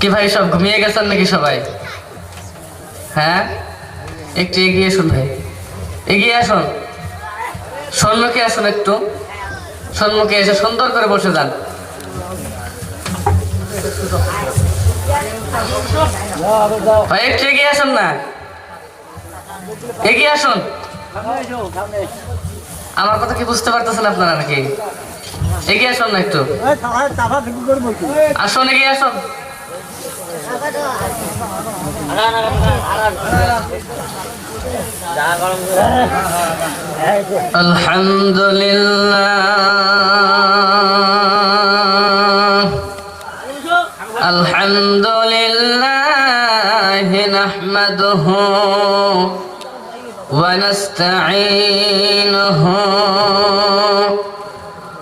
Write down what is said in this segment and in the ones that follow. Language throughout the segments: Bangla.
কি ভাই, সব ঘুমিয়ে গেছেন নাকি সবাই? হ্যাঁ? একটু এগিয়ে আসুন ভাই। এগিয়ে আসুন। সম্মুখে আসুন একটু। সম্মুখে এসে সুন্দর করে বসে যান। ভাই, একটু এগিয়ে আসুন না। এগিয়ে আসুন। আমার কথা কি বুঝতে পারতেছেন আপনারা নাকি? এগিয়ে আসুন না একটু আসুন এগিয়ে আসুন الحمد لله الحمد لله نحمده ونستعينه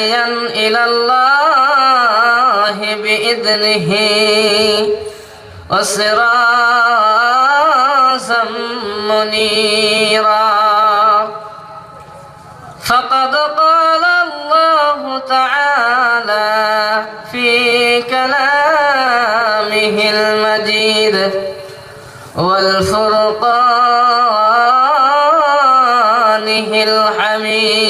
وداعيا إلى الله بإذنه وسراجا منيرا. فقد قال الله تعالى في كلامه المجيد والفرقانه الحميد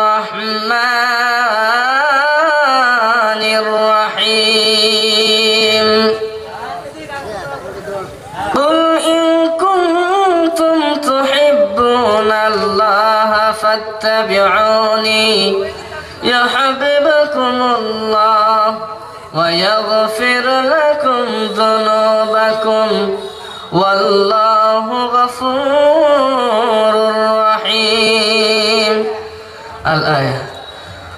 فاتبعوني. يحببكم الله ويغفر لكم ذنوبكم. والله غفور رحيم. الآية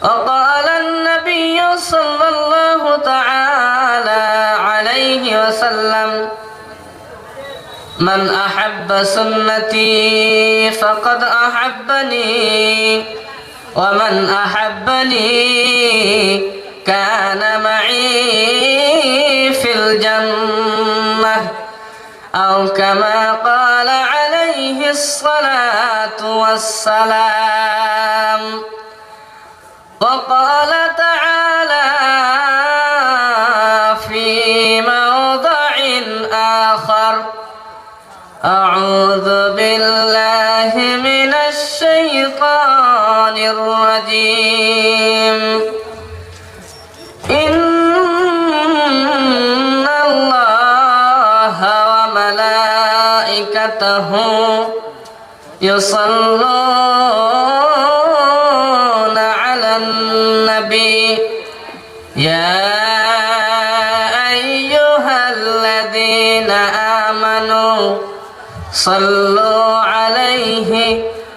وقال النبي صلى الله تعالى عليه وسلم من أحب سنتي فقد أحبني ومن أحبني كان معي في الجنة. أو كما قال عليه الصلاة والسلام وقال تعالى في موضع آخر أعوذ بالله من الشيطان الرجيم. إن الله وملائكته يصلون على النبي. يا أيها الذين آمنوا صلوا عليه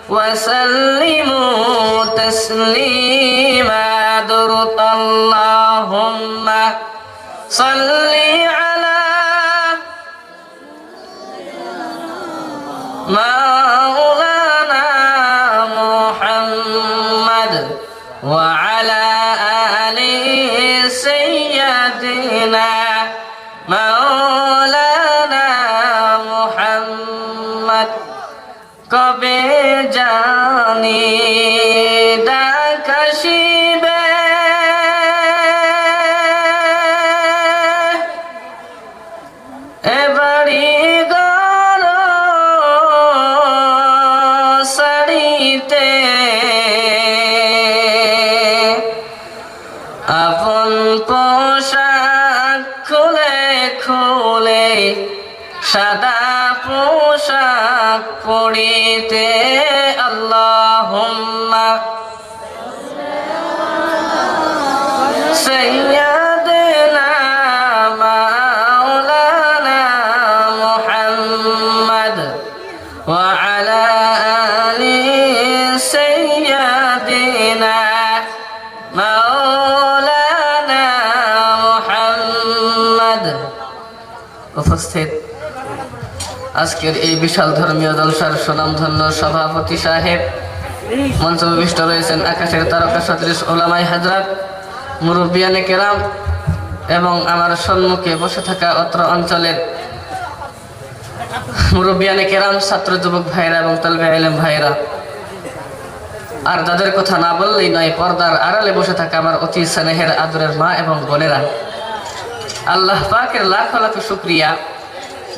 وسلموا تسليما. درود اللهم صل على مولانا محمد وعلى آل سيدنا জানি ডাকাশিবে। আপন পোশাক খুলে খুলে সাদা পোশাক পড়িতে উপস্থিত। আজকের এই বিশাল ধর্মীয় জলসার সুনামধন্য সভাপতি সাহেব মঞ্চবিষ্ট রয়েছেন আকাশের তারকা সদৃশ ওলামাই হাজরাত, মুরব্বিয়ানে কেরাম এবং আমার সম্মুখে বসে থাকা অত্র অঞ্চলের মুরব্বিয়ানে কেরাম ছাত্র যুবক ভাইরা এবং তলবে আলেম ভাইরা আর যাদের কথা না বললেই নয়, পর্দার আড়ালে বসে থাকা আমার অতি স্নেহের আদরের মা এবং বোনেরা। আল্লাহ পাকের লাখ লাখ শুক্রিয়া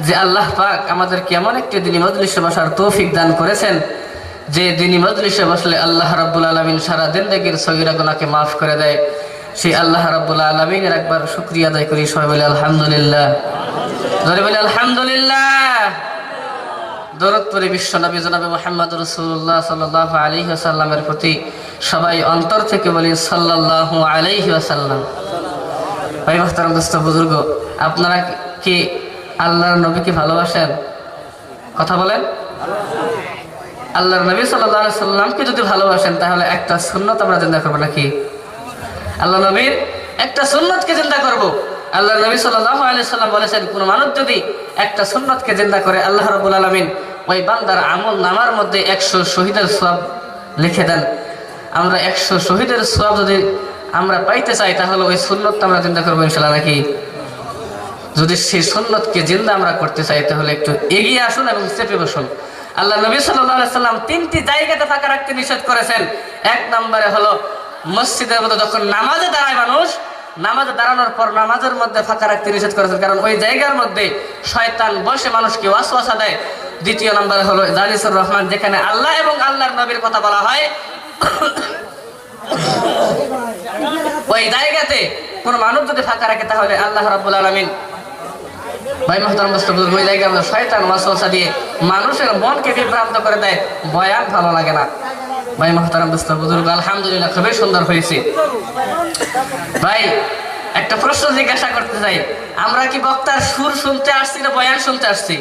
যে আল্লাহ পাক আমাদেরকে এমন একটি দিনী মজলিসে বসার তৌফিক দান করেছেন, যে দিনী মজলিসে বসলে আল্লাহ রাব্বুল আলমিন সারা জিন্দগির সগিরা গুনাকে মাফ করে দেয়। সেই আল্লাহ রাব্বুল আলমিনের একবার শুক্রিয়া আদায় করি, সবাই বলে আলহামদুলিল্লাহ। ধরে বলে আলহামদুলিল্লাহ। দরদ পরে বিশ্ব নবী জনাবে মোহাম্মদ রসুল্লাহ সাল্লাহ আলহি প্রতি সবাই অন্তর থেকে বলি সাল্লাহ আলহি আসাল্লাম বুজুর্গ, আপনারা কি আল্লাহর নবীকে ভালোবাসেন? কথা বলেন। আল্লাহর নবী সাল্লামকে যদি ভালোবাসেন, তাহলে একটা সুন্নত আমরা চিন্তা করব নাকি? আল্লাহ নবীর একটা সুন্নতকে চিন্তা করব। আল্লাহ নবী সাল্লাহ আলি সাল্লাম বলেছেন, কোনো মানুষ যদি একটা সুন্নতকে চিন্তা করে, আল্লাহ রবুল আলমিন ওই বান্দার আমল নামার মধ্যে একশো শহীদের সব লিখে দেন। আমরা একশো শহীদের সব যদি আমরা পাইতে চাই, তাহলে ওই সুন্নতটা আমরা চিন্তা করব ইনশাল্লাহ নাকি? যদি সেই সুন্নতকে জিন্দা আমরা করতে চাই, তাহলে একটু এগিয়ে আসুন এবং চেপে বসুন। আল্লাহ নবী সাল্লাম তিনটি জায়গাতে ফাঁকা রাখতে নিষেধ করেছেন। এক নম্বরে হলো মসজিদের মধ্যে যখন নামাজে দাঁড়ায় মানুষ, নামাজে দাঁড়ানোর পর নামাজের মধ্যে ফাঁকা রাখতে নিষেধ করেছেন। কারণ ওই জায়গার মধ্যে শয়তান বসে মানুষকে ওয়াসওয়াসা দেয়। দ্বিতীয় নম্বরে হলো জালিসুর রহমান, যেখানে আল্লাহ এবং আল্লাহর নবীর কথা বলা হয়। ওই জায়গাতে কোন মানুষ যদি ফাঁকা রাখে, তাহলে আল্লাহ রাব্বুল আলামিন ভাই মহতারাম বুজুর্গ ওই জায়গায় আমরা শয়তান ওয়াসওয়াসা দিয়ে মানুষের মনকে বিভ্রান্ত করে দেয়, বয়ান ভালো লাগে না। ভাই মহতারাম বুজুর্গ, আলহামদুলিল্লাহ খুবই সুন্দর হয়েছে। ভাই, একটা প্রশ্ন জিজ্ঞাসা করতে চাই, আমরা কি বক্তার সুর শুনতে আসছি না বয়ান শুনতে আসছি?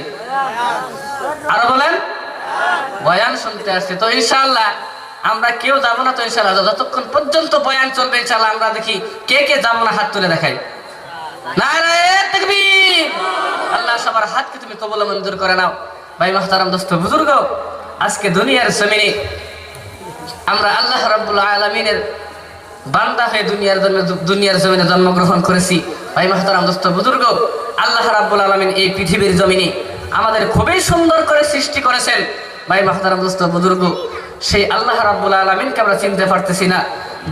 আরও বলেন। বয়ান শুনতে আসছি। তো ইনশাআল্লাহ আমরা কেউ যাব না তো ইনশাআল্লাহ। যতক্ষণ পর্যন্ত বয়ান চলবে ইনশাআল্লাহ, আমরা দেখি কে কে যাব না হাত তুলে দেখাই। আল্লাহ সবার হাতকে তুমি কবুল মঞ্জুর করে নাও। ভাই মাহতারাম দোস্ত, বুজুর্গ, আজকে দুনিয়ার জমিনে আমরা আল্লাহ রাব্বুল আলামিনের বান্দা হয়ে দুনিয়ার দুনিয়ার জমিনে জন্মগ্রহণ করেছি। ভাই মাহতারাম দোস্ত, বুজুর্গ, আল্লাহ রাব্বুল আলামিন এই পৃথিবীর জমিনে আমাদের খুবই সুন্দর করে সৃষ্টি করেছেন। ভাই মাহতারাম দোস্ত, বুজুর্গ সেই আল্লাহ রাব্বুল আলামিনকে আমরা চিনতে পারতেছি না।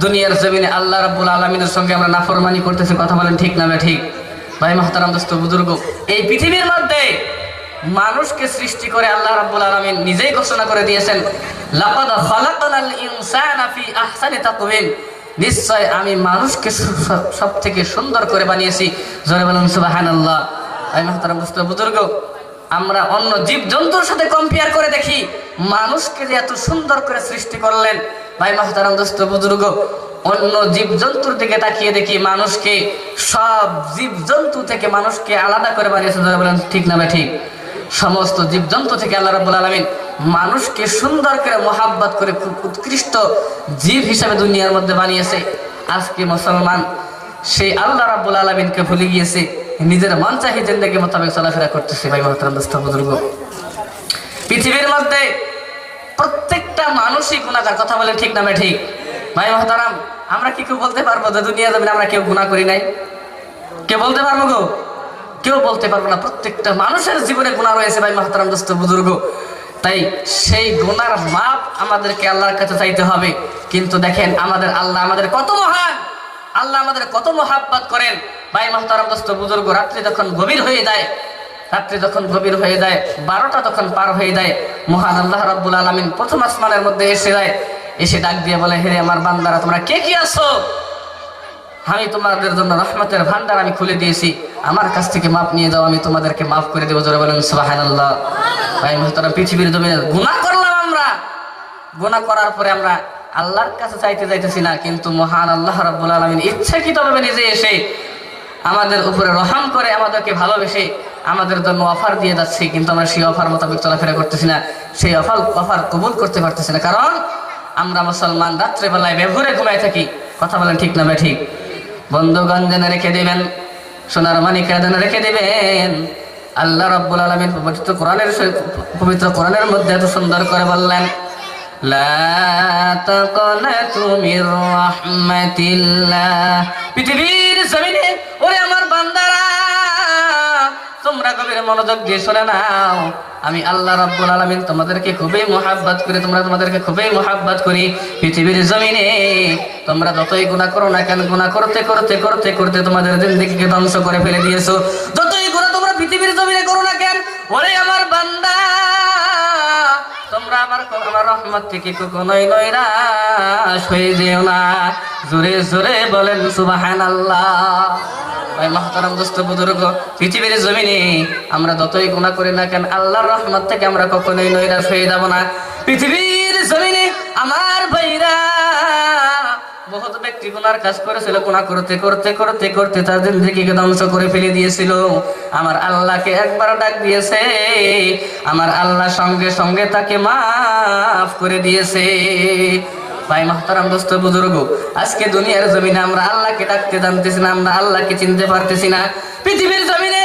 দুনিয়ার জমিনে আল্লাহ রাব্বুল আলামিনের সঙ্গে আমরা নাফরমানি করতেছি, কথা বলেন ঠিক না ঠিক। ভাই মাহতারাম দোস্ত, বুজুর্গ, এই পৃথিবীর মধ্যে মানুষকে সৃষ্টি করে আল্লাহ রাব্বুল আলামিন নিজেই ঘোষণা করে দিয়েছেন নিশ্চয় আমি মানুষকে সব থেকে সুন্দর করে বানিয়েছি। জোরে বলুন ভাই মাহতারাম দোস্ত, বুজুর্গ আমরা অন্য জীব জন্তুর সাথে কম্পেয়ার করে দেখি, মানুষকে যে এত সুন্দর করে সৃষ্টি করলেন। ভাই মাহতারাম দোস্ত, বুজুর্গ, অন্য জীব জন্তুর দিকে তাকিয়ে দেখি মানুষকে, সব জীব জন্তু থেকে মানুষকে আলাদা করে বানিয়েছে। যারা বলেন, ঠিক না ঠিক? সমস্ত জীব জন্তু থেকে আল্লাহ রাব্বুল আলামিন মানুষকে সুন্দর করে মোহাব্বত করে খুব উৎকৃষ্ট জীব হিসাবে দুনিয়ার মধ্যে বানিয়েছে। আজকে মুসলমান, সেই আল্লাহ রাব্বুল আলমিনকে ভুলে গিয়েছে। নিজের মন চাহি জিন্দগি মোতাবেক চলাফেরা করতেছে ভাই মহতারাম বুজুর্গ। পৃথিবীর মধ্যে প্রত্যেকটা মানুষই গুণাগার কথা বলে ঠিক নামে ঠিক? ভাই মহতারাম, আমরা কি কেউ বলতে পারব যে দুনিয়া যাবেন আমরা কেউ গুণা করি নাই? কেউ বলতে পারব গো? কেউ বলতে পারব না, প্রত্যেকটা মানুষের জীবনে গুণা রয়েছে ভাই মহতারাম দোস্ত, বুজুর্গ। তাই সেই গুণার মাপ আমাদেরকে আল্লাহর কাছে চাইতে হবে। কিন্তু দেখেন আমাদের আল্লাহ আমাদের কত মহান, আল্লাহ আমাদের কত মহাব্বত করেন। ভাই মহতারাম দোস্ত, বুজুর্গ, রাত্রি যখন গভীর হয়ে যায়, রাত্রি যখন গভীর হয়ে যায়, বারোটা তখন পার হয়ে যায়, মহান আল্লাহ রাব্বুল আলমিন প্রথম আসমানের মধ্যে এসে যায়, এসে ডাক দিয়ে বলে হেরে আমার বান্দারা, তোমরা কে কি আছো? আমি তোমাদের জন্য রহমতের ভান্ডার আমি খুলে দিয়েছি। আমার কাছ থেকে মাপ নিয়ে যাও, আমি তোমাদেরকে মাফ করে দেবো। জোরে বলেন সুবাহান আল্লাহ ভাই মহতারাম, পৃথিবীর জমিনে গুণা করলাম আমরা। গুণা করার পরে আমরা আল্লাহর কাছে চাইতে যাইতেছি না, কিন্তু মহান আল্লাহ রাব্বুল আলমিন ইচ্ছাকৃতভাবে নিজে এসে আমাদের উপরে রহম করে আমাদেরকে ভালোবেসে আমাদের জন্য অফার দিয়ে যাচ্ছে, কিন্তু আমরা সেই অফার মোতাবেক চলাফেরা করতেছি না। সেই অফার অফার কবুল করতে পারতেছি না, কারণ আমরা মুসলমান রাত্রেবেলায় বেভুরে ঘুমায় থাকি। কথা বলেন ঠিক না ঠিক? বন্ধুগণ যেন রেখে দেবেন, সোনার মানিকা যেন রেখে দেবেন, আল্লাহ রব্বুল আলমিন পবিত্র কোরআনের পবিত্র কোরআনের মধ্যে এত সুন্দর করে বললেন তুমি পৃথিবীর মনোযোগ দিয়ে শুনে নাও। আমি আল্লাহ রাব্বুল আলামিন তোমাদেরকে খুবই মোহাব্বত করি, তোমরা তোমাদেরকে খুবই মোহাব্বত করি। পৃথিবীর জমিনে তোমরা যতই গুনাহ করো না কেন, গুনাহ করতে করতে করতে করতে তোমাদের জিন্দেগিকে ধ্বংস করে ফেলে দিয়েছ। যতই গুনাহ তোমরা পৃথিবীর জমিনে করো না কেন, ওরে আমার বান্দা, তোমরা আমার রহমত থেকে কখনোই নৈরাশ হয়ে যেও না। জোরে জোরে বলেন সুবাহান আল্লাহ ভাই মহতারাম দোস্ত বুজুর্গ, পৃথিবীর জমিনে আমরা যতই গুণা করি না কেন, আল্লাহর রহমত থেকে আমরা কখনোই নৈরাশ হয়ে যাব না। পৃথিবীর জমিনে আমার ভাইরা বহুত ব্যক্তি কাজ করতে করতে করতে করতে তার ধ্বংস করে ফেলে দিয়েছিল। আমার আল্লাহকে একবার ডাক দিয়েছে, আমার আল্লাহ সঙ্গে সঙ্গে তাকে মাফ করে দিয়েছে। ভাই মাহতারাম দোস্ত, বুজুর্গ, আজকে দুনিয়ার জমিনে আমরা আল্লাহকে ডাকতে জানতেছি না, আমরা আল্লাহকে চিনতে পারতেছি না। পৃথিবীর জমিনে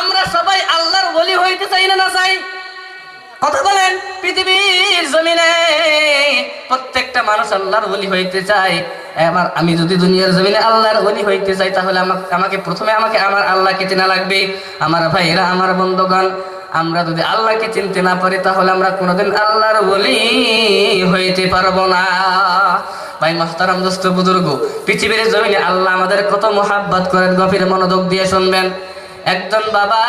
আমরা সবাই আল্লাহর বলি হইতে চাই না না চাই? কথা বলেন, পৃথিবীর জমিনে প্রত্যেকটা মানুষ আল্লাহর বলি হইতে চায়। আমার, আমি যদি দুনিয়ার জমিনে আল্লাহর বলি হইতে চাই, তাহলে আমাকে আমাকে প্রথমে আমাকে আমার আল্লাহকে চেনা লাগবে। আমার ভাইয়েরা, আমার বন্ধুগণ আমরা যদি আল্লাহকে চিনতে না পারি, তাহলে আমরা কোনোদিন আল্লাহর বলি হইতে পারব না। ভাই মাহতারাম দোস্ত, বুজুর্গ, পৃথিবীর জমিনে আল্লাহ আমাদের কত মোহাব্বত করেন, গভীর মনোযোগ দিয়ে শুনবেন। একজন বাবা,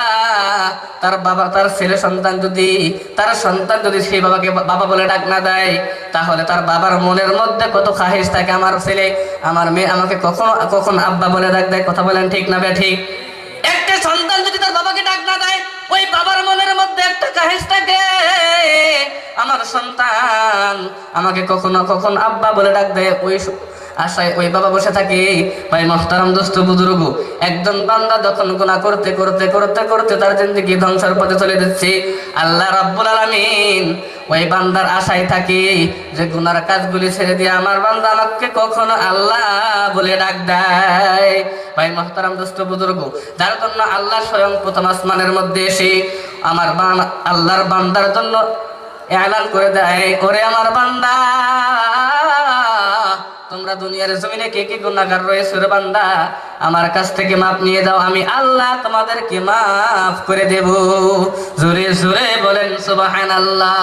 তার বাবা, তার ছেলে সন্তান যদি, তার সন্তান যদি সেই বাবাকে বাবা বলে ডাক না দেয়, তাহলে তার বাবার মনের মধ্যে কত খাহিস থাকে। আমার ছেলে, আমার মেয়ে আমাকে কখন কখন আব্বা বলে ডাক দেয়, কথা বলেন ঠিক না বে ঠিক? সন্তান। আমাকে কখনো কখন আব্বা বলে ডাক দেয় ওই আশায় ওই বাবা বসে থাকে। ভাই মহতারাম দোস্ত বুজুর্গ, একজন বান্দা যখন গুণা করতে করতে করতে করতে তার জিন্দগি ধ্বংসের পথে চলে যাচ্ছে। আল্লাহ রাব্বুল আলামিন ওই বান্দার আশায় থাকে যে গুনার কাজগুলি ছেড়ে দিয়ে আমার বান্দা আমাকে কখনো আল্লাহ বলে ডাক দেয়। ভাই মহতারাম দোস্ত বুজুর্গ, যার জন্য আল্লাহ স্বয়ং প্রথম আসমানের মধ্যে এসে আমার আল্লাহর বান্দার জন্য এলান করে দেয় ওরে আমার বান্দা। তোমরা দুনিয়ার জমিনে কে কে গুণাগার রয়েছে রে বান্দা? আমার কাছ থেকে মাপ নিয়ে যাও আমি আল্লাহ তোমাদেরকে মাফ করে দেব। জোরে জোরে বলেন সুবাহান আল্লাহ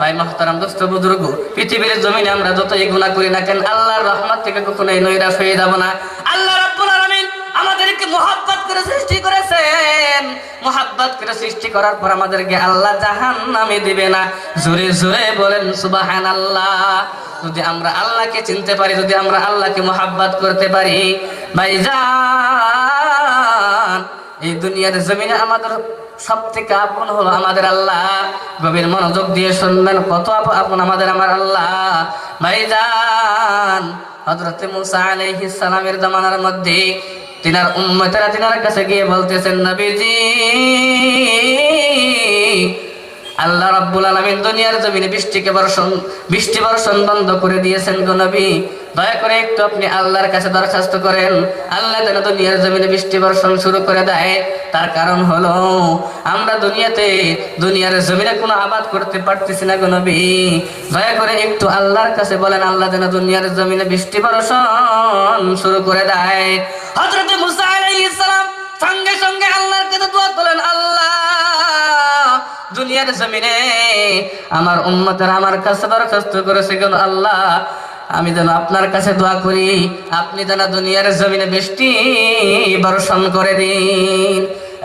ভাই মহতারাম, দোস্ত, বুজুর্গ, পৃথিবীর জমিনে আমরা যতই গুণা করি না কেন, আল্লাহর রহমত থেকে কখনোই নৈরাশ হয়ে যাব না। আল্লাহ রাব্বুল আলামিন আমাদেরকে মোহাব্বত করে সৃষ্টি করেছেন। মোহাব্বত করে সৃষ্টি করার পর আমাদেরকে আল্লাহ জাহান নামে দিবে না। জোরে জোরে বলেন সুবাহান আল্লাহ যদি আমরা আল্লাহকে চিনতে পারি, যদি আমরা আল্লাহকে মোহাব্বত করতে পারি, ভাইজান, এই দুনিয়ার জমিনে আমাদের সব থেকে আপন হলো আমাদের আল্লাহ। গভীর মনোযোগ দিয়ে শুনবেন, কত আপন আমাদের আমার আল্লাহ। ভাইজান হজরতে মুসা আলাইহিস সালামের জামানার মধ্যে তিনার উম্মতেরা তিনার কাছে গিয়ে বলতেছেন নবীজি আল্লাহ রাব্বুল আলামিন দুনিয়ার জমিনে বৃষ্টিকে বর্ষণ, বৃষ্টি বর্ষণ বন্ধ করে দিয়েছেন গো নবী। দয়া করে একটু আপনি আল্লাহর কাছে দরখাস্ত করেন। আল্লাহ যেন দুনিয়ার জমিনে বৃষ্টি বর্ষণ শুরু করে দেয়। তার কারণ হলো, আমরা দুনিয়াতে দুনিয়ার জমিনে কোনো আবাদ করতে পারতেছি না গো নবী। দয়া করে একটু আল্লাহর কাছে বলেন, আল্লাহ যেন দুনিয়ার জমিনে বৃষ্টি বর্ষণ শুরু করে দেয়। হযরত মুসা আলাইহিস সালাম সঙ্গে সঙ্গে আল্লাহর কাছে দোয়া তোলেন আল্লাহ দুনিয়ার জমিনে আমার উন্মতের আমার কাছে দরখাস্ত করেছে কেন আল্লাহ, আমি যেন আপনার কাছে দোয়া করি, আপনি যেন দুনিয়ার জমিনে বৃষ্টি বর্ষণ করে দিন।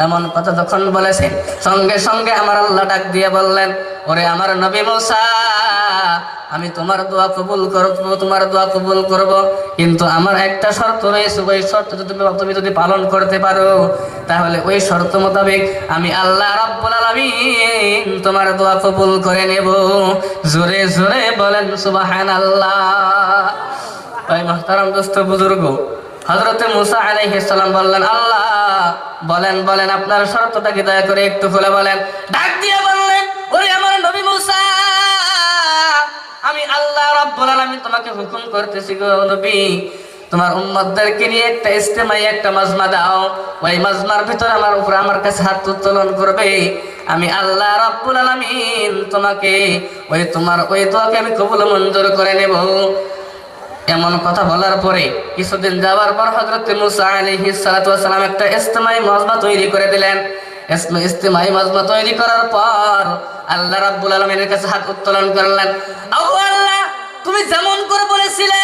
এমন কথা যখন বলেছেন সঙ্গে সঙ্গে আমার আল্লাহ ডাক দিয়ে বললেন, ওরে আমার নবী মুসা আমি তোমার দোয়া কবুল করব তোমার দোয়া কবুল করব। কিন্তু আমার একটা শর্ত রয়েছে, ওই শর্ত যদি তুমি যদি পালন করতে পারো, তাহলে ওই শর্ত মোতাবেক আমি আল্লাহ রাব্বুল আলামিন তোমার দোয়া কবুল করে নেব। জোরে জোরে বলেন, সুবহানাল্লাহ। ওই মাহতারাম দোস্ত, বুজুর্গ হজরতে মুসা আলাইহিস সালাম বললেন, আল্লাহ, বলেন বলেন, আপনার শর্তটা কি দয়া করে একটু খুলে বলেন। ডাক দিয়ে বললেন, ওরে আমার নবী মুসা! আল্লাহ রাব্বুল আলামিন তোমাকে হুকুম করতেছি গো নবী। তোমার উম্মতদেরকে নিয়ে একটা ইস্তেমাই একটা মাজমা দাও। ওই মাজমার ভিতরে আমার উপরে আমার কাছে হাত উত্তোলন করবে। আমি আল্লাহ রাব্বুল আলামিন তোমাকে ওই তোমার ওই দোয়াকে আমি কবুল মঞ্জুর করে নেব। এমন কথা বলার পরে কিছুদিন যাওয়ার পর হজরত মুসা ওয়াস সালাম একটা ইস্তেমাই মাজমা তৈরি করে দিলেন। ইস্তেমাই মাজমা তৈরি করার পর আল্লাহ রাব্বুল আলামিনের কাছে হাত উত্তোলন করলেন। আল্লাহ তুমি যেমন করে বলেছিলে,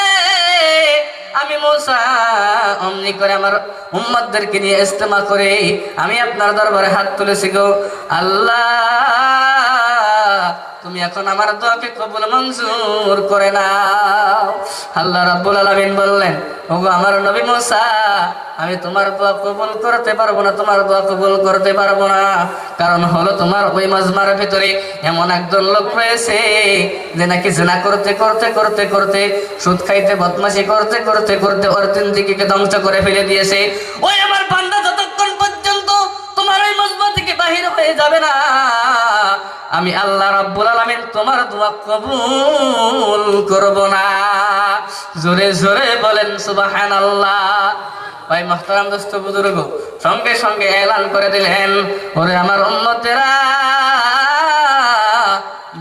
আমি মৌসা অমনি করে আমার উম্মাদদেরকে নিয়ে ইস্তেমা করে আমি আপনার দরবারে হাত তুলেছি গো। আল্লাহ তুমি এখন আমার দোয়াকে কবুল মঞ্জুর করে নাও। আল্লাহ রাব্বুল আলামিন বললেন, ওগো আমার নবী মুসা, আমি তোমার দোয়া কবুল করতে পারব না, তোমার দোয়া কবুল করতে পারব না। কারণ হলো তোমার ওই মাজমার ভিতরে এমন একজন লোক রয়েছে, যে নাকি জেনা করতে করতে করতে করতে, সুদ খাইতে, বদমাশি করতে করতে করতে দিকে ধ্বংস করে ফেলে দিয়েছে। ওই আমার বান্দা বাহির হয়ে যাবে না। আমি আল্লাহ রাব্বুল আলামিন তোমার দোয়া কবুল করব না। জোরে জোরে বলেন, সুবহানাল্লাহ। ভাই মাহতারাম দোস্ত, বুজুর্গ, সঙ্গে সঙ্গে এলান করে দিলেন। ওরে আমার উম্মতেরা,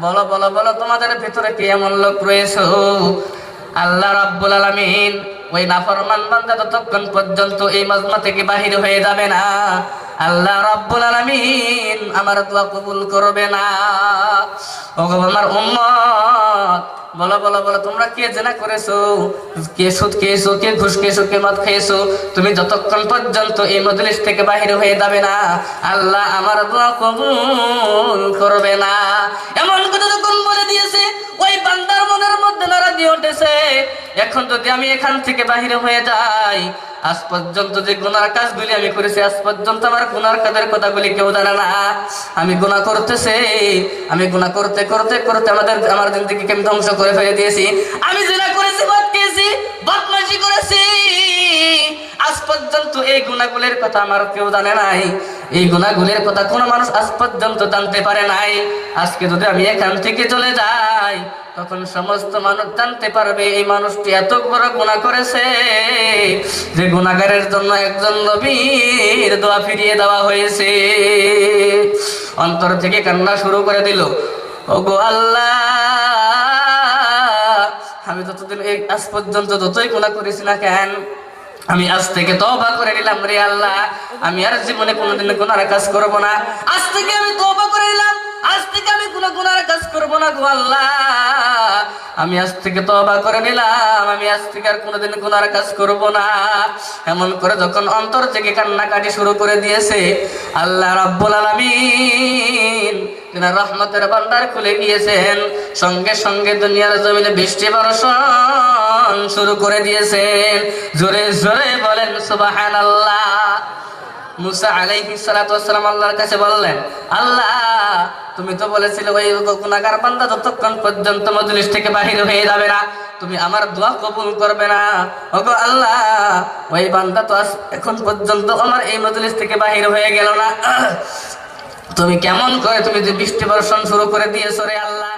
বলো বলো বলো, তোমাদের ভিতরে কি এমন লোক রয়েছে? আল্লাহ রাব্বুল আলামিন ওই নাফরমান বান্দা ততক্ষণ পর্যন্ত এই মাজমা থেকে বাহির হয়ে যাবে না। আল্লাহ রাব্বুল আলামিন আমার দোয়া কবুল করবে না। ওগো আমার উম্মত, বলো বলো বলো, তোমরা কে জেনা করেছ? কে সুদ খেয়েছো? কে ঘুষ খেয়েছো? কে মদ খেয়েছো? তুমি যতক্ষণ পর্যন্ত এই মজলিস থেকে বাহির হয়ে যাবে না, আল্লাহ আমার দোয়া কবুল করবে না। এমন কথা যখন বলে দিয়েছে, ওই বান্দার মনের মধ্যে নারা দিয়ে উঠেছে। এখন যদি আমি এখান থেকে বাহিরে হয়ে যাই, আজ পর্যন্ত যে গুনার কাজগুলি আমি করেছি, আজ পর্যন্ত আমার গুনার কাজের কথাগুলি কেউ জানে না। আমি গুণা করতেছি, আমি গুণা করতে করতে করতে আমাদের, আমার জিন্দগিকে আমি ধ্বংস করে ফেলে দিয়েছি। আমি যেটা করেছি বাদ খেয়েছি বদমাসি করেছি। আজ পর্যন্ত এই গুণাগুলির কথা আমার কেউ জানে নাই। এই গুণাগুলির কথা কোনো মানুষ আজ পর্যন্ত জানতে পারে নাই। আজকে যদি আমি এখান থেকে চলে যাই, তখন সমস্ত মানুষ জানতে পারবে এই মানুষটি এত বড় গুণা করেছে যে গুণাগারের জন্য একজন নবীর দোয়া ফিরিয়ে দেওয়া হয়েছে। অন্তর থেকে কান্না শুরু করে দিল, ওগো আল্লাহ, আমি যতদিন এই আজ পর্যন্ত যতই গুণা করেছি না কেন আমি আজ থেকে তবা করে নিলাম রে আল্লাহ। আমি আর জীবনে কোনোদিন গুনার কাজ করব না। আজ থেকে আমি তবা করে নিলাম। আজ থেকে আমি কোনো গুনার কাজ করব না গো আল্লাহ। আমি আজ থেকে তওবা করে নিলাম। আমি আজ থেকে আর কোনোদিন গুনার কাজ করব না। এমন করে যখন অন্তর থেকে কান্নাকাটি শুরু করে দিয়েছে, আল্লাহ রাব্বুল আলামিন রহমতের ভান্ডার খুলে গিয়েছেন সঙ্গে সঙ্গে দুনিয়ার জমিনে বৃষ্টি বর্ষণ শুরু করে দিয়েছেন। জোরে জোরে বলেন সুবাহান আল্লাহ মুসা আলাইহি সালাম আল্লাহর কাছে বললেন, আল্লাহ, তুমি তো বলেছিলে, ওই গুনাহগার বান্দা যতক্ষণ পর্যন্ত মজলিস থেকে বাহির হয়ে যাবে না, তুমি আমার দোয়া কবুল করবে না। ওগো আল্লাহ, ওই বান্দা তো এখন পর্যন্ত আমার এই মজলিস থেকে বাহির হয়ে গেল না। তুমি কেমন করে তুমি যে বৃষ্টি বর্ষণ শুরু করে দিয়েছ রে আল্লাহ?